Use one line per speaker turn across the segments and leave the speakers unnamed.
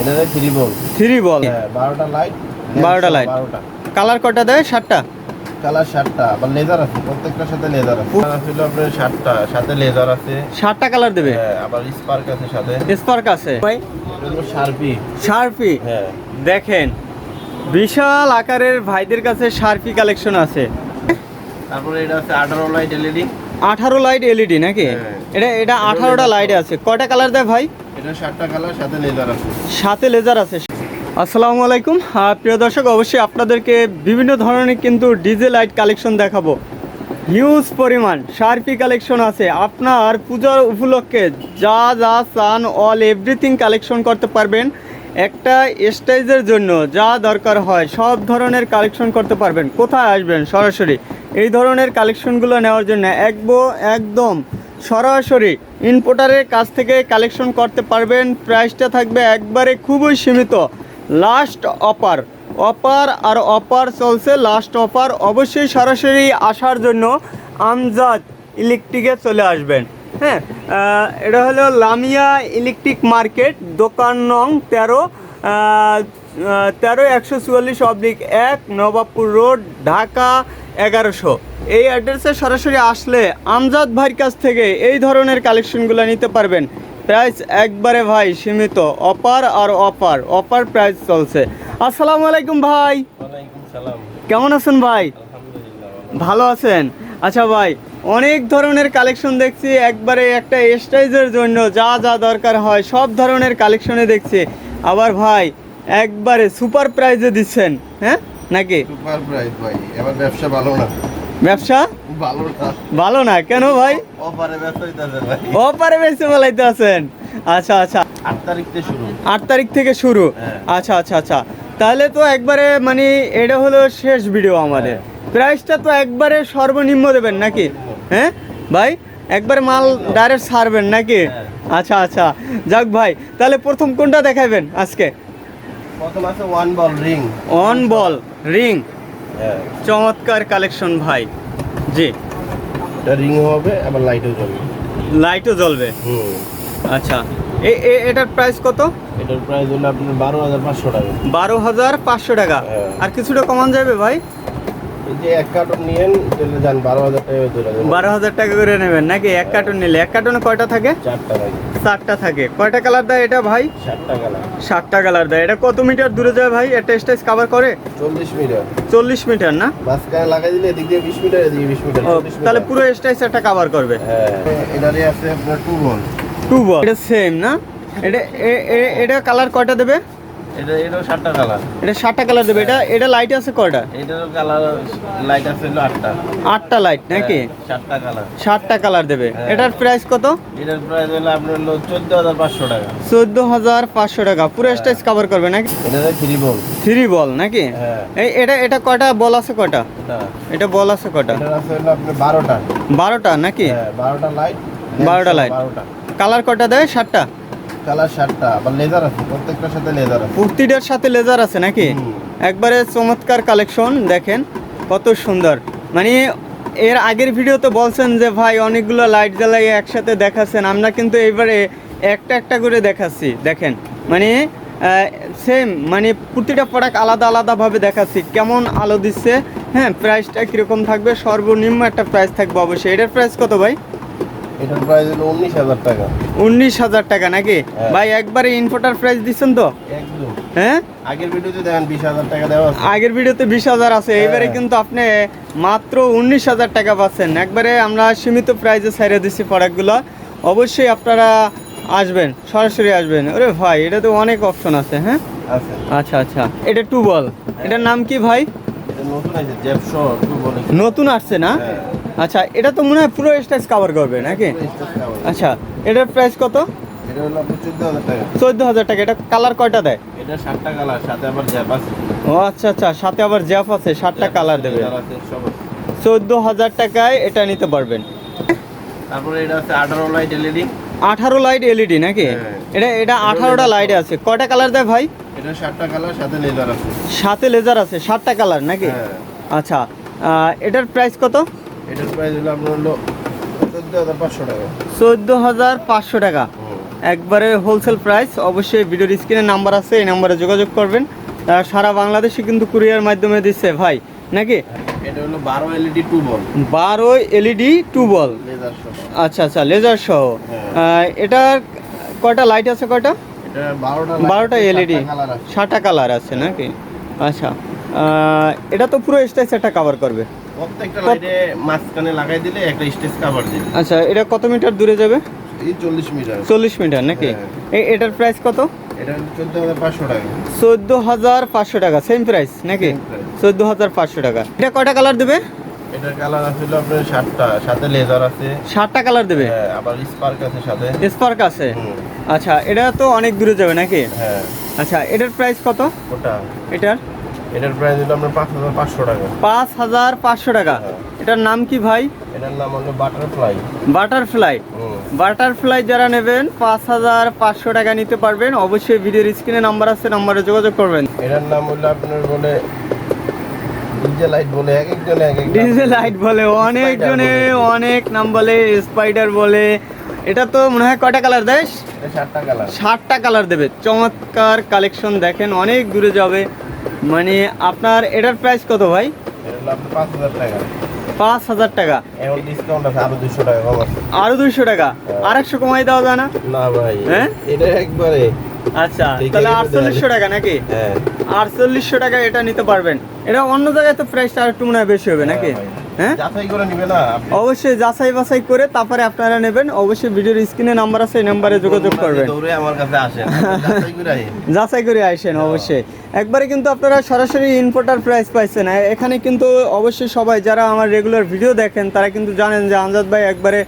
এটা থ্রি বল
থ্রি বল
হ্যাঁ বারোটা লাইট
12টা light।
বারোটা।
কালার কটা দেয়? সাতটা?
কালার সাতটা আবার লেজার আছে প্রত্যেকটার সাথে লেজার আছে। কালার ছিল আপনার সাতটা সাথে লেজার আছে।
সাতটা কালার দেবে?
হ্যাঁ আবার স্পার্ক আছে সাথে।
স্পার্ক আছে। ভাই
শার্পি
শার্পি
হ্যাঁ।
দেখেন বিশাল আকারের ভাইদের কাছে শার্পি কালেকশন আছে।
তারপরে এটা আছে আঠারো লাইট এলইডি
আঠারো লাইট এলইডি নাকি?
হ্যাঁ।
এটা এটা আঠারোটা লাইট আছে। কয়টা কালার দেয় ভাই?
এটা সাতটা কালার সাথে লেজার আছে।
সাথে লেজার আছে। আসসালামু আলাইকুম। প্রিয় দর্শক অবশ্যই আপনাদেরকে বিভিন্ন ধরনের কিন্তু ডিজে লাইট কালেকশন দেখাবো। হিউজ পরিমাণ শার্পি কালেকশন আছে। আপনার পূজার উপলক্ষে যা যা চান অল এভরিথিং কালেকশন করতে পারবেন। একটা স্টেজের জন্য যা দরকার হয় সব ধরনের কালেকশন করতে পারবেন। কোথায় আসবেন? সরাসরি। এই ধরনের কালেকশনগুলো নেওয়ার জন্য একবো একদম সরাসরি ইনপোর্টারের কাছ থেকে কালেকশন করতে পারবেন। প্রাইসটা থাকবে একবারে খুবই সীমিত। লাস্ট অফার অফার আর অফার চলছে। লাস্ট অফার অবশ্যই সরাসরি আসার জন্য আমজাদ ইলেকট্রিকে চলে আসবেন। হ্যাঁ এটা হলো লামিয়া ইলেকট্রিক মার্কেট দোকান নং তেরো তেরো একশো চুয়াল্লিশ অবলিক এক নবাবপুর রোড ঢাকা এগারোশো। এই অ্যাড্রেসে সরাসরি আসলে আমজাদ ভাইয়ের কাছ থেকে এই ধরনের কালেকশনগুলো নিতে পারবেন। প্রাইস একবারে ভাই সীমিত অপার আর অপার অপার প্রাইস চলছে। আসসালামু আলাইকুম ভাই। কেমন আছেন ভাই?
আলহামদুলিল্লাহ
ভালো আছেন? আচ্ছা ভাই অনেক ধরনের কালেকশন দেখছি একবারে একটা স্টাইজের জন্য যা যা দরকার হয় সব ধরনের কালেকশনে দেখছি। আবার ভাই একবারে সুপার প্রাইজে দিচ্ছেন হ্যাঁ? নাকি?
সুপার প্রাইস ভাই এবার ব্যবসা ভালো না।
ব্যবসা?
ভালো না।
ভালো না কেন ভাই?
অফারে ব্যবসা হইতাছে ভাই।
অপারে বেশি বলাইতে আছেন আচ্ছা আচ্ছা।
আট তারিখ থেকে শুরু।
আট তারিখ থেকে শুরু।
হ্যাঁ।
আচ্ছা আচ্ছা আচ্ছা। তাহলে তো একবারে মানে এটা হলো শেষ ভিডিও আমাদের।
হ্যাঁ।
প্রাইসটা তো একবারে সর্বনিম্ন দেবেন নাকি? হ্যাঁ? ভাই একবার মাল ডাইরেক্ট ছাড়বেন নাকি?
হ্যাঁ।
আচ্ছা আচ্ছা। যাক ভাই তাহলে প্রথম কোনটা দেখাবেন আজকে?
প্রথম আছে one ball ring
on ball ring
হ্যাঁ।
চমৎকার কালেকশন ভাই। জি।
এটা রিং হবে আবার লাইটও জ্বলবে।
লাইটও জ্বলবে?
হুম।
আচ্ছা। এ- এটার প্রাইস কত?
এটার প্রাইস হলো আপনার বারো হাজার পাঁচশো টাকা।
বারো হাজার পাঁচশো টাকা।
হ্যাঁ।
আর কিছুটা কমান যাবে ভাই?
যে এক কার্টন নিয়েন তাহলে যান বারো হাজার টাকা ধরে
বারো হাজার টাকা করে নেবেন নাকি? এক কার্টুন নিলে এক কার্টুনে কয়টা থাকে?
চারটা ভাই।
চারটা থাকে। কয়টা কালার দেয় এটা ভাই?
সাতটা কালার
সাতটা কালার দেয়। এটা কত মিটার দূরে যায় ভাই? একটা স্টেজ কভার করে?
চল্লিশ মিটার।
চল্লিশ মিটার না?
মাঝখানে লাগাই দিলে এদিক দিয়ে বিশ মিটার এদিকে বিশ মিটার
তাহলে পুরো স্টেজ একটা কভার করবে।
হ্যাঁ এটারই আছে আপনার টু বল
টু বল এটা সেম না? এটা এটা কালার কয়টা দেবে?
এটা এটাও সাতটা কালার
এটা সাতটা কালার দেবে। এটা এটা লাইট আছে কয়টা?
এটারও কালার লাইট আছে হলো আটটা।
আটটা লাইট নাকি?
হ্যাঁ, সাতটা কালার
সাতটা কালার দেবে।
হ্যাঁ।
এটার প্রাইস কত?
এটার প্রাইস হলো আপনার হলো চোদ্দ হাজার পাঁচশো টাকা।
চোদ্দ হাজার পাঁচশো টাকা। পুরো স্টেজ কভার করবে নাকি?
এটা থ্রি বল
থ্রি বল নাকি?
হ্যাঁ।
এই এটা এটা কয়টা? বল আছে কয়টা?
এটা।
বল আছে কয়টা?
আপনার বারোটা।
বারোটা নাকি?
হ্যাঁ বারোটা লাইট
12টা light। কালার কয়টা দেয়? সাতটা?
কালার সাতটা আবার লেজার আছে প্রত্যেকটার সাথে লেজার আছে।
কুর্তিটার সাথে লেজার আছে নাকি? একবারে চমৎকার কালেকশন দেখেন কত সুন্দর। মানে এর আগের ভিডিওতে বলছেন যে ভাই অনেকগুলো লাইট জ্বালাই একসাথে দেখাচ্ছেন আমরা কিন্তু এবারে একটা একটা করে দেখাচ্ছি। দেখেন মানে সেম মানে প্রতিটা প্রোডাক্ট আলাদা আলাদাভাবে দেখাচ্ছি। কেমন আলো দিচ্ছে হ্যাঁ প্রাইসটা কীরকম থাকবে? সর্বনিম্ন একটা প্রাইস থাকবে অবশ্যই। এটার প্রাইস কত ভাই?
এটার প্রাইস হলো উনিশ হাজার টাকা।
উনিশ হাজার টাকা নাকি?
হ্যাঁ।
ভাই একবারে ইনফোটার প্রাইস দিচ্ছেন তো?
একদম।
হ্যাঁ?
আগের ভিডিওতে দেখেন বিশ হাজার টাকা দেওয়া আছে।
আগের ভিডিওতে বিশ হাজার আছে
হ্যাঁ।
এবারে কিন্তু আপনি মাত্র উনিশ হাজার টাকা পাচ্ছেন। একবারে আমরা সীমিত প্রাইসে ছেড়ে দিচ্ছি প্রোডাক্টগুলো অবশ্যই আপনারা আসবেন সরাসরি আসবেন। ওরে ভাই এটা তো অনেক অপশন আছে হ্যাঁ? আচ্ছা আচ্ছা। এটা টু বল। এটার নাম কি ভাই?
নতুন বলে।
নতুন আসছে না?
হ্যাঁ।
আচ্ছা এটা তো মনে হয় পুরো স্টেজ কভার করবে নাকি? আচ্ছা এটার প্রাইস কত?
চোদ্দ হাজার টাকা।
এটা কালার কয়টা দেয়?
এটা সাতটা কালার সাথে আবার জ্যাপ আছে।
ও আচ্ছা আচ্ছা সাথে আবার জ্যাপ আছে সাতটা কালার দেবে। চোদ্দ হাজার টাকায় এটা নিতে পারবেন।
তারপরে এটা আছে আঠারো লাইট এলইডি
আঠারো লাইট এলইডি নাকি?
হ্যাঁ।
এটা এটা আঠারোটা লাইট আছে। কয়টা কালার দেয় ভাই?
এটা সাতটা কালার সাথে লেজার আছে।
সাথে লেজার আছে সাতটা কালার নাকি?
হ্যাঁ।
আচ্ছা এটার প্রাইস কত?
এটার প্রাইস হলো আপনার হলো চোদ্দ হাজার পাঁচশো টাকা।
চোদ্দ হাজার পাঁচশো টাকা। একবারে হোলসেল প্রাইস অবশ্যই ভিডিওর স্ক্রিনে নাম্বার আছে এই নাম্বারে যোগাযোগ করবেন। সারা বাংলাদেশে কিন্তু কুরিয়ার মাধ্যমে দিচ্ছে ভাই নাকি?
এটা হলো বারো এলইডি টু বল
বারো এলইডি টু বল আচ্ছা আচ্ছা লেজার সহ।
হ্যাঁ।
এটার কয়টা লাইট আছে কয়টা?
বারোটা
এলইডি
কালার
সাতটা কালার আছে। নাকি? আচ্ছা এটা তো পুরো স্ট্রাকচারটা কভার করবে।
প্রত্যেকটা লাইটে মাঝখানে লাগাই দিলে একটা স্টেজ কাভার দিবে।
আচ্ছা এটা কত মিটার দূরে যাবে?
এই চল্লিশ মিটার।
চল্লিশ মিটার নাকি?
হ্যাঁ।
এটার প্রাইস কত?
এটা টাকা।
সেম প্রাইস নাকি?
Same price।
চোদ্দ হাজার পাঁচশো টাকা। এটা কয়টা কালার দেবে?
এটার কালার আছে আপনার সাতটা সাথে লেজার আছে।
সাতটা কালার দেবে?
হ্যাঁ, আবার স্পার্ক আছে সাথে।
স্পার্ক আছে? আচ্ছা এটা তো অনেক দূরে যাবে নাকি?
হ্যাঁ।
আচ্ছা এটার প্রাইস কত?
ওটা।
এটার?
এটার প্রাইস হলো আপনার পাঁচ হাজার পাঁচশো টাকা।
পাঁচ হাজার পাঁচশো টাকা।
হ্যাঁ।
এটার নাম কি ভাই?
এটার নাম হলো বাটারফ্লাই
বাটারফ্লাই বাটারফ্লাই যারা নেবেন পাঁচ হাজার পাঁচশো টাকা নিতে পারবেন। অবশ্যই ভিডিওর স্ক্রিনে নাম্বার আছে নাম্বারে যোগাযোগ করবেন।
এটার নাম হলো আপনার বলে ডিজে লাইট বলে এক একজনে এক।
লাইট। অনেক নাম বলে স্পাইডার বলে। এটা তো মনে হয় কয়টা কালার দেয়
এটা সাতটা কালার
ষাটটা কালার দেবে। চমৎকার কালেকশন দেখেন অনেক দূরে যাবে। মানে আপনার এটার প্রাইস কত ভাই?
পাঁচ হাজার টাকা।
আরও দুইশো টাকা
হ্যাঁ।
আর একশো কমাই দেওয়া যায় না?
না ভাই
হ্যাঁ?
এটা একবারে
আচ্ছা তাহলে আটচল্লিশশো টাকা নাকি?
হ্যাঁ।
আটচল্লিশশো টাকা এটা নিতে পারবেন। এটা অন্য জায়গায় তো প্রাইসটা আর একটু মনে হয় বেশি হবে নাকি?
ভাই।
হ্যাঁ? অবশ্যই যাচাই বাছাই করে তারপরে আপনারা নেবেন। অবশ্যই ভিডিওর স্ক্রিনে নাম্বার আছে এই নাম্বারে যোগাযোগ করবেন।
যাচাই করে।
আসেন। অবশ্যই। একবারে কিন্তু আপনারা সরাসরি ইম্পোর্টার প্রাইস পাইছেন। এখানে কিন্তু অবশ্যই সবাই যারা আমার রেগুলার ভিডিও দেখেন তারা কিন্তু জানেন যে আমজাদ ভাই একবারে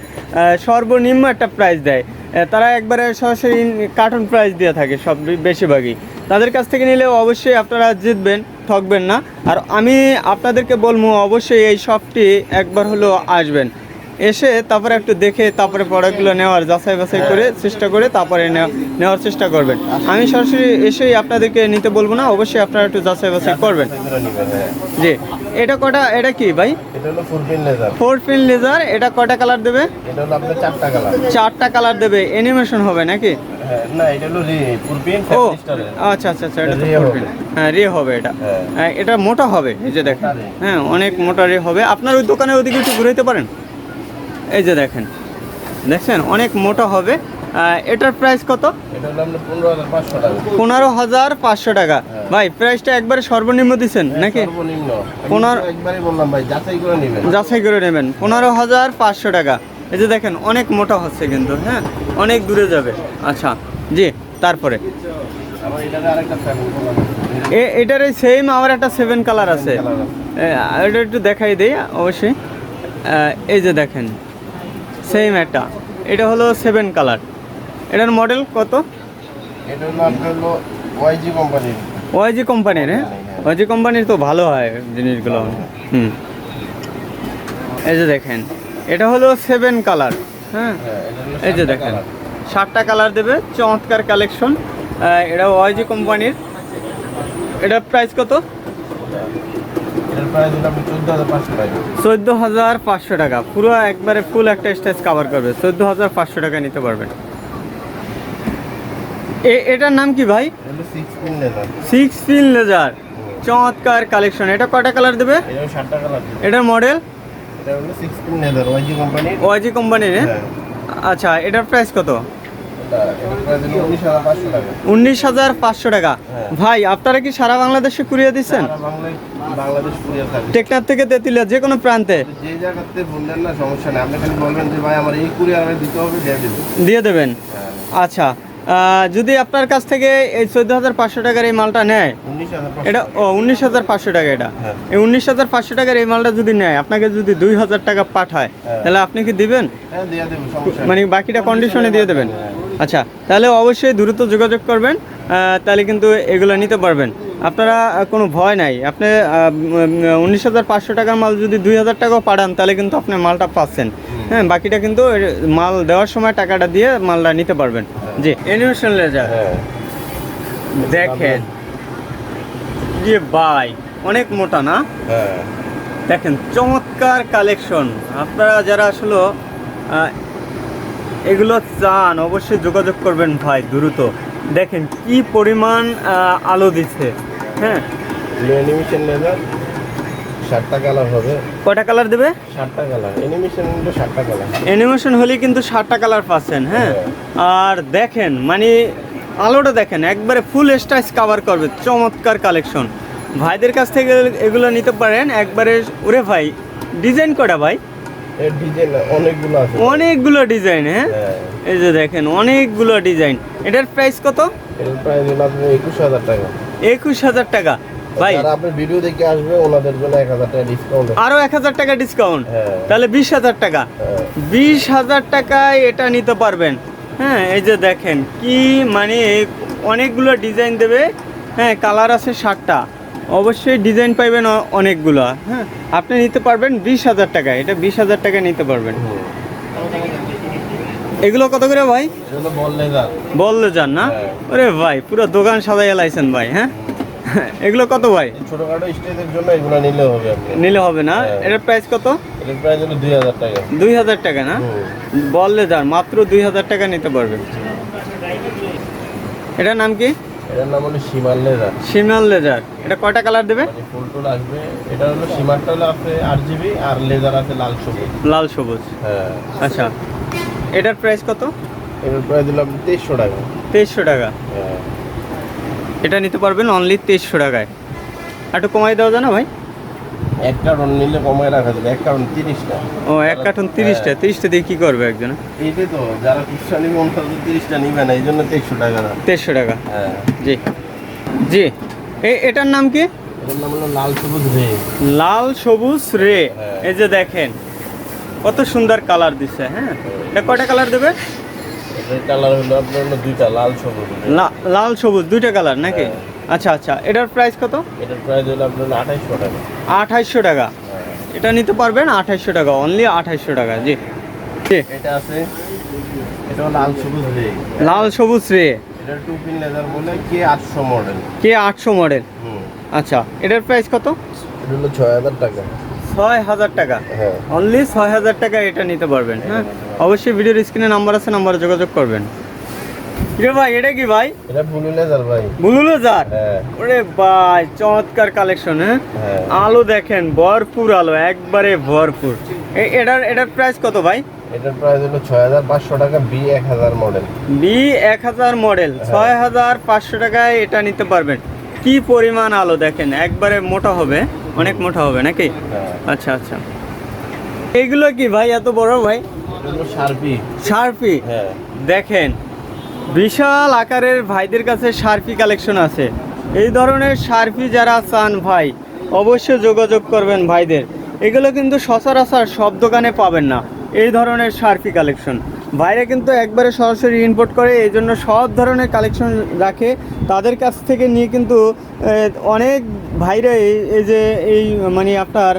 সর্বনিম্ন একটা প্রাইস দেয়। তারা একবারে সরাসরি কার্টুন প্রাইস দিয়ে থাকে সব বেশিরভাগই। তাদের কাছ থেকে নিলে অবশ্যই আপনারা জিতবেন, ঠকবেন না। আর আমি আপনাদেরকে বলব, অবশ্যই এই শপটি একবার হলো আসবেন। এসে তারপরে একটু দেখে তারপরে প্রোডাক্টগুলো নেওয়ার যাচাই বাছাই করে চেষ্টা করে তারপরে নেওয়া- নেওয়ার চেষ্টা করবেন। আমি সরাসরি এসেই আপনাদেরকে নিতে বলব না অবশ্যই আপনারা একটু যাচাই বাছাই করবেন। জি এটা কটা এটা কি ভাই? ফোর পিন লেজার এটা কটা কালার দেবে?
চারটা কালার
দেবে অ্যানিমেশন হবে নাকি?
হ্যাঁ
ও আচ্ছা আচ্ছা আচ্ছা এটা। হ্যাঁ রে হবে এটা।
হ্যাঁ।
হ্যাঁ, এটা মোটা হবে এই যে দেখেন। হ্যাঁ অনেক মোটা রে হবে। আপনার ওই দোকানে ওদিকে একটু ঘুরাইতে পারেন? এই যে দেখেন। দেখছেন? অনেক মোটা হবে। এটার প্রাইস কত?
পনেরো হাজার পাঁচশো টাকা। হ্যাঁ।
ভাই প্রাইসটা একবারে সর্বনিম্ন দিচ্ছেন নাকি?
বললাম ভাই যাচাই করে নিবেন।
পনেরো হাজার পাঁচশো টাকা। এই যে দেখেন অনেক মোটা হচ্ছে কিন্তু হ্যাঁ? অনেক দূরে যাবে। আচ্ছা জি তারপরে। এটার এই সেম আমার একটা সেভেন কালার আছে। এটা একটু দেখাই দিই অবশ্যই। এই যে দেখেন। সেম একটা। এটা হলো সেভেন কালার এটার মডেল কত?
হলো ওয়াইজি কোম্পানির
ওয়াইজি কোম্পানির হ্যাঁ? ওয়াইজি কোম্পানির তো ভালো হয় জিনিসগুলো। হুম। এই যে দেখেন এটা হলো সেভেন কালার হ্যাঁ?
হ্যাঁ
এই যে দেখেন সাতটা কালার দেবে চমৎকার কালেকশন এটা ওয়াইজি কোম্পানির এটা প্রাইস কত?
এটার প্রাইস হলো আপনি চোদ্দ হাজার পাঁচশো টাকা।
পুরো একবারে ফুল একটা স্টেজ কাভার করবে। চোদ্দ হাজার পাঁচশো টাকা নিতে পারবেন। এ- এটার নাম কি ভাই?
সিক্স পিন লেজার
চমৎকার কালেকশন এটা কয়টা কালার দেবে? এটার মডেল
ওয়াইজি কোম্পানির।
আচ্ছা এটার প্রাইস কত?
উনিশ হাজার পাঁচশো টাকা। হ্যাঁ।
ভাই আপনারা কি সারা বাংলাদেশে কুরিয়ে দিচ্ছেন? টেকনার থেকে। তেতুলিয়া যে কোনো প্রান্তে।
যে জায়গাতে বললেন না সমস্যা নেই। আপনি খালি বলবেন যে ভাই আমার এই কুরিয়ার আমি দিতে হবে দিয়ে দেবো।
দিয়ে দেবেন?
হ্যাঁ।
আচ্ছা যদি আপনার কাছ থেকে এই চোদ্দ হাজার পাঁচশো টাকার এই মালটা নেয় এটা ও উনিশ হাজার পাঁচশো টাকা এটা।
হ্যাঁ।
এই উনিশ হাজার পাঁচশো টাকার এই মালটা যদি নেয় আপনাকে যদি দুই হাজার টাকা পাঠায়। তাহলে আপনি কি দিবেন। মানে বাকিটা কন্ডিশনে দিয়ে দেবেন। আচ্ছা তাহলে অবশ্যই দ্রুত যোগাযোগ করবেন তাহলে কিন্তু এগুলো নিতে পারবেন। আপনারা কোনো ভয় নাই। আপনি উনিশ হাজার পাঁচশো টাকার মাল যদি দুই হাজার টাকাও পাঠান তাহলে কিন্তু আপনি মালটা পাচ্ছেন। হ্যাঁ বাকিটা কিন্তু মাল দেওয়ার সময় টাকাটা দিয়ে মালটা নিতে পারবেন। জি। অ্যানিমেশন লেজার
হ্যাঁ।
দেখেন। যে বাই অনেক মোটা না?
হ্যাঁ।
দেখেন চমৎকার কালেকশন আপনারা যারা আসলে এগুলো চান অবশ্যই যোগাযোগ করবেন ভাই দ্রুত। দেখেন কি পরিমাণ আলো দিচ্ছে হ্যাঁ?
অ্যানিমেশন লেজার ষাটটা কালার হবে।
কয়টা কালার দেবে?
ষাটটা কালার অ্যানিমেশন হলো ষাটটা কালার
অ্যানিমেশন হলে কিন্তু ষাটটা কালার পাচ্ছেন হ্যাঁ? আর দেখেন মানে আলোটা দেখেন একবারে ফুল স্টাইস কভার করবে চমৎকার কালেকশন ভাইদের কাছ থেকে এগুলো নিতে পারেন একবারে ওরে ভাই ডিজাইন কটা ভাই?
ডিজাইন অনেকগুলো আছে।
অনেকগুলো ডিজাইন হ্যাঁ?
হ্যাঁ।
এই যে দেখেন অনেকগুলো ডিজাইন এটার প্রাইস কত?
প্রাইস হলো একুশ হাজার টাকা।
একুশ হাজার টাকা। ভাই
যারা ভিডিও দেখে আসবে ওনাদের জন্য এক হাজার টাকা ডিসকাউন্ট
আরও এক হাজার টাকা ডিসকাউন্ট
হ্যাঁ।
তাহলে বিশ হাজার টাকা।
হ্যাঁ।
বিশ হাজার টাকায় এটা নিতে পারবেন। হ্যাঁ এই যে দেখেন কি মানে অনেকগুলো ডিজাইন দেবে। হ্যাঁ কালার আছে ষাটটা। অবশ্যই ডিজাইন পাইবেন অনেকগুলো হ্যাঁ? আপনি নিতে পারবেন বিশ হাজার টাকা এটা বিশ হাজার টাকা নিতে পারবেন। এগুলো কত করে ভাই? বললে যান না?
হ্যাঁ।
ওরে ভাই পুরো দোকান সাজাই লাইছেন ভাই হ্যাঁ? এগুলো কত ভাই?
ছোটখাটো স্টেজের জন্য এগুলো নিলে হবে আপনি
নিলে হবে না?
হ্যাঁ।
এটার প্রাইস কত?
এর প্রাইস হলো দুই হাজার টাকা।
দুই হাজার টাকা না? বললে যান মাত্র দুই হাজার টাকা নিতে পারবেন। এটার নাম কি?
এটার নাম হলো সীমার লেজার।
শিমাল লেজার। এটা কয়টা কালার দেবে?
মানে ফুল টুল আসবে। এটা হলো সীমারটা হলো আছে আট জিবি আর লেজার আছে লাল সবুজ।
লাল সবুজ।
হ্যাঁ।
আচ্ছা। এটার প্রাইস কত?
এটার প্রাইস আপনি তেইশশো টাকা।
তেইশশো টাকা।
হ্যাঁ।
এটা নিতে পারবেন অনলি তেইশশো টাকায়। একটু কমাই দেওয়া যায় না ভাই।
এক কার্টন নিলে কমায় রাখা যাবে এক কার্টন তিরিশটা।
ও এক কার্টন তিরিশটা তিরিশটা দিয়ে কী করবে একজন?
এইটাই তো যারা খুচরা নিবে অন্তত তিরিশটা নিবে না এই জন্য তেইশশো টাকা। না
তেইশশো টাকা?
হ্যাঁ।
জি। জি। এই এটার নাম কি?
এটার নাম হলো লাল সবুজ রে।
লাল সবুজ রে।
হ্যাঁ।
এই যে দেখেন কত সুন্দর কালার দিচ্ছে হ্যাঁ? এটা কয়টা কালার দেবে?
কালার হলো আপনার দুইটা লাল সবুজ
লাল সবুজ দুইটা কালার নাকি?
হ্যাঁ।
আচ্ছা আচ্ছা। এটার প্রাইস কত?
এটার প্রাইস হলো আপনার হলো আঠাইশশো টাকা।
আঠাইশশো টাকা।
হ্যাঁ।
এটা নিতে পারবেন আঠাইশশো টাকা অনলি আঠাইশশো টাকা জি। জি।
এটা আছে এটা লাল সবুজ রে।
লাল সবুজ রে।
এটা টু পিন লেজার বলে কে আটশো মডেল
কে আটশো মডেল
হুম।
আচ্ছা এটার প্রাইস কত?
এটা হলো ছয় হাজার টাকা।
ছয় হাজার টাকা।
হ্যাঁ।
অনলি ছয় হাজার টাকা এটা নিতে পারবেন হ্যাঁ। অবশ্যই ভিডিওর স্ক্রিনে নাম্বার আছে নাম্বারে যোগাযোগ করবেন। রে ভাই এটা কি ভাই?
এটা ব্লু লেজার ভাই।
জার
হ্যাঁ।
ওরে ভাই চমৎকার কালেকশন হ্যাঁ?
হ্যাঁ।
আলো দেখেন ভরপুর আলো একবারে ভরপুর। এটার এটার প্রাইস কত ভাই?
এটার প্রাইস হলো ছয় হাজার পাঁচশো টাকা বি এক হাজার মডেল
বি এক হাজার মডেল ছয় হাজার পাঁচশো টাকায় এটা নিতে পারবেন। কি পরিমাণ আলো দেখেন একবারে মোটা হবে অনেক মোটা হবে নাকি?
হ্যাঁ।
আচ্ছা আচ্ছা। এইগুলো কি ভাই এত বড় ভাই?
শার্পি
শার্পি
হ্যাঁ।
দেখেন বিশাল আকারের ভাইদের কাছে সার্ফি কালেকশন আছে। এই ধরনের শার্পি যারা চান ভাই, অবশ্যই যোগাযোগ করবেন ভাইদের। এগুলো কিন্তু সচরাচর সব দোকানে পাবেন না। এই ধরনের সার্ফি কালেকশন। ভাইরা কিন্তু একবারে সরাসরি ইম্পোর্ট করে, এই জন্য সব ধরনের কালেকশন রাখে। তাদের কাছ থেকে নিয়ে কিন্তু অনেক ভাইরা এই যে, এই মানে আপনার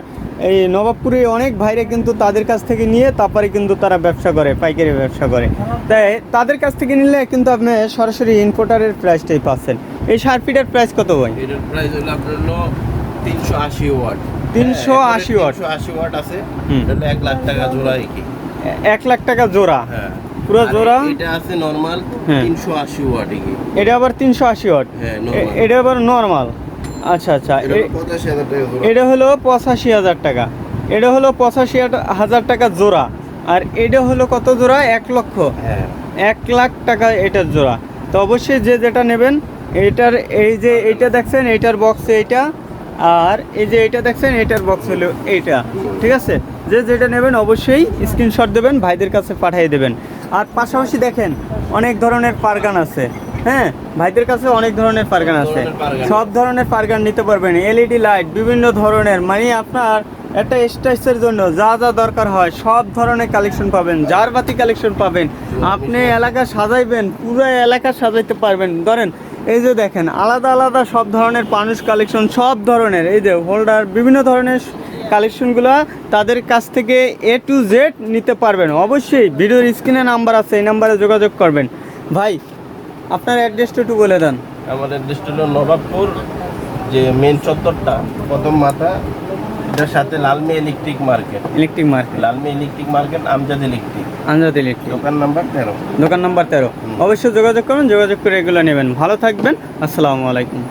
এই নবাবপুরে অনেক ভাইরা কিন্তু তাদের কাছ থেকে নিয়ে তারপরে কিন্তু তারা ব্যবসা করে পাইকারি ব্যবসা করে। তাই তাদের কাছ থেকে নিলে কিন্তু আপনি সরাসরি ইম্পোর্টারের প্রাইসটাই পাচ্ছেন। এই শার্পিটার প্রাইস কত ভাই?
এটার প্রাইস হলো আপনার হলো তিনশো আশি ওয়াট।
380 ওয়াট।
তিনশো আশি ওয়াট আছে। এটা এক লাখ টাকা জোড়া কি
এক লাখ টাকা জোড়া?
হ্যাঁ।
পুরো জোড়া?
এটা আছে নরমাল
হ্যাঁ।
তিনশো আশি ওয়াট
এটা আবার তিনশো আশি ওয়াট?
হ্যাঁ
এটা আবার নর্মাল আচ্ছা আচ্ছা।
এটা হলো পঁচাশি হাজার টাকা
এটা হলো পঁচাশি হাজার টাকা। এটা জোড়া। আর এটা হলো কত জোড়া? এক লক্ষ।
হ্যাঁ।
এক লাখ টাকা এটার জোড়া। তো অবশ্যই যে যেটা নেবেন এইটার এই যে এটা দেখছেন এইটার বক্স এইটা। আর এই যে এইটা দেখছেন এইটার বক্স হলো এইটা। ঠিক আছে? যে যেটা নেবেন অবশ্যই স্ক্রিনশট দেবেন ভাইদের কাছে পাঠিয়ে দেবেন। আর পাশাপাশি দেখেন অনেক ধরনের পারগান আছে। হ্যাঁ ভাইদের কাছে অনেক ধরনের পারগান আছে। সব ধরনের পারগান নিতে পারবেন। এলইডি লাইট বিভিন্ন ধরনের মানে আপনার একটা স্টাইসের জন্য যা যা দরকার হয় সব ধরনের কালেকশন পাবেন জার বাতি কালেকশন পাবেন। আপনি এলাকা সাজাইবেন পুরো এলাকা সাজাইতে পারবেন। ধরেন এই যে দেখেন আলাদা আলাদা সব ধরনের পানুষ কালেকশন সব ধরনের এই যে হোল্ডার বিভিন্ন ধরনের কালেকশনগুলো তাদের কাছ থেকে এ টু জেড নিতে পারবেন। অবশ্যই ভিডিওর স্ক্রিনে নাম্বার আছে এই নাম্বারে যোগাযোগ করবেন। ভাই আপনার অ্যাড্রেসটা একটু বলে দেন।
আমার অ্যাড্রেসটা হলো নবাবপুর যে মেন চত্বরটা প্রথম মাথা এটার সাথে লালমি electric market
electric market
লালমি electric market Amjad electric
Amjad electric
দোকান নাম্বার তেরো।
দোকান নাম্বার তেরো। অবশ্যই যোগাযোগ করুন যোগাযোগ করে এগুলো নেবেন। ভালো থাকবেন। আসসালামু আলাইকুম।